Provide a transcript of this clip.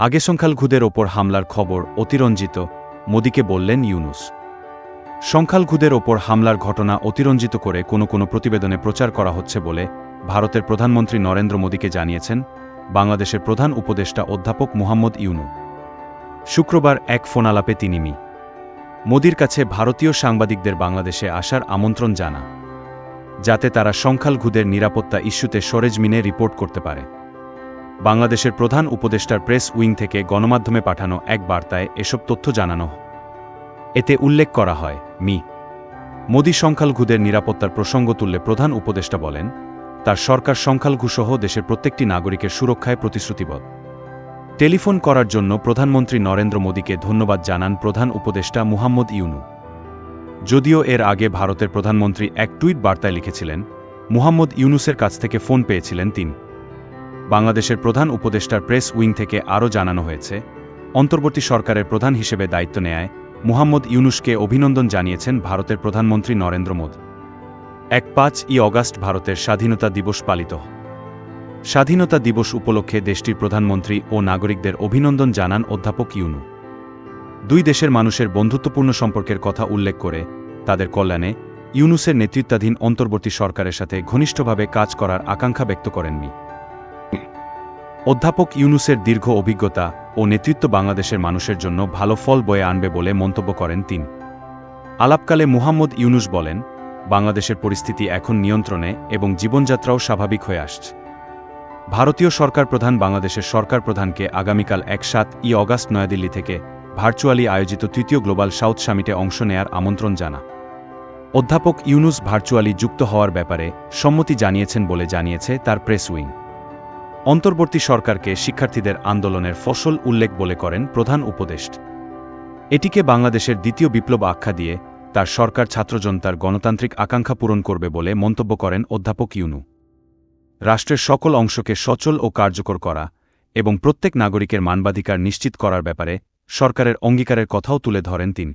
আগে সংখ্যালঘুদের ওপর হামলার খবর অতিরঞ্জিত, মোদিকে বললেন ইউনুস। সংখ্যালঘুদের ওপর হামলার ঘটনা অতিরঞ্জিত করে কোনো কোনো প্রতিবেদনে প্রচার করা হচ্ছে বলে ভারতের প্রধানমন্ত্রী নরেন্দ্র মোদীকে জানিয়েছেন বাংলাদেশের প্রধান উপদেষ্টা অধ্যাপক মুহাম্মদ ইউনু। শুক্রবার এক ফোনালাপে তিনি মি। মোদির কাছে ভারতীয় সাংবাদিকদের বাংলাদেশে আসার আমন্ত্রণ জানা। যাতে তারা সংখ্যালঘুদের নিরাপত্তা ইস্যুতে সরেজমিনে রিপোর্ট করতে পারে। বাংলাদেশের প্রধান উপদেষ্টার প্রেস উইং থেকে গণমাধ্যমে পাঠানো এক বার্তায় এসব তথ্য জানানো এতে উল্লেখ করা হয়, মি। মোদী সংখ্যালঘুদের নিরাপত্তার প্রসঙ্গ তুললে প্রধান উপদেষ্টা বলেন, তার সরকার সংখ্যালঘুসহ দেশের প্রত্যেকটি নাগরিকের সুরক্ষায় প্রতিশ্রুতিবদ্ধ। টেলিফোন করার জন্য প্রধানমন্ত্রী নরেন্দ্র মোদীকে ধন্যবাদ জানান প্রধান উপদেষ্টা মুহাম্মদ ইউনু। যদিও এর আগে ভারতের প্রধানমন্ত্রী এক টুইট বার্তায় লিখেছিলেন, মুহাম্মদ ইউনুসের কাছ থেকে ফোন পেয়েছিলেন তিনি। বাংলাদেশের প্রধান উপদেষ্টার প্রেস উইং থেকে আরও জানানো হয়েছে, অন্তর্বর্তী সরকারের প্রধান হিসেবে দায়িত্ব নেয় মুহাম্মদ ইউনুসকে অভিনন্দন জানিয়েছেন ভারতের প্রধানমন্ত্রী নরেন্দ্র মোদী। এক পাঁচ ই অগাস্ট ভারতের স্বাধীনতা দিবস পালিত। স্বাধীনতা দিবস উপলক্ষে দেশটির প্রধানমন্ত্রী ও নাগরিকদের অভিনন্দন জানান অধ্যাপক ইউনু। দুই দেশের মানুষের বন্ধুত্বপূর্ণ সম্পর্কের কথা উল্লেখ করে তাদের কল্যাণে ইউনুসের নেতৃত্বাধীন অন্তর্বর্তী সরকারের সাথে ঘনিষ্ঠভাবে কাজ করার আকাঙ্ক্ষা ব্যক্ত করেন মি অধ্যাপক ইউনুসের দীর্ঘ অভিজ্ঞতা ও নেতৃত্ব বাংলাদেশের মানুষের জন্য ভালো ফল বয়ে আনবে বলে মন্তব্য করেন তিনি। আলাপকালে মুহাম্মদ ইউনুস বলেন, বাংলাদেশের পরিস্থিতি এখন নিয়ন্ত্রণে এবং জীবনযাত্রাও স্বাভাবিক হয়ে আসছে। ভারতীয় সরকার প্রধান বাংলাদেশের সরকার প্রধানকে আগামীকাল এক সাত ই অগাস্ট নয়াদিল্লি থেকে ভার্চুয়ালি আয়োজিত তৃতীয় গ্লোবাল সাউথ সামিটে অংশ নেয়ার আমন্ত্রণ জানা। অধ্যাপক ইউনুস ভার্চুয়ালি যুক্ত হওয়ার ব্যাপারে সম্মতি জানিয়েছেন বলে জানিয়েছে তার প্রেস উইং। অন্তর্বর্তী সরকারকে শিক্ষার্থীদের আন্দোলনের ফসল উল্লেখ বলে করেন প্রধান উপদেষ্ট। এটিকে বাংলাদেশের দ্বিতীয় বিপ্লব আখ্যা দিয়ে তার সরকার ছাত্রজনতার গণতান্ত্রিক আকাঙ্ক্ষা পূরণ করবে বলে মন্তব্য করেন অধ্যাপক ইউনু। রাষ্ট্রের সকল অংশকে সচল ও কার্যকর করা এবং প্রত্যেক নাগরিকের মানবাধিকার নিশ্চিত করার ব্যাপারে সরকারের অঙ্গীকারের কথাও তুলে ধরেন তিনি।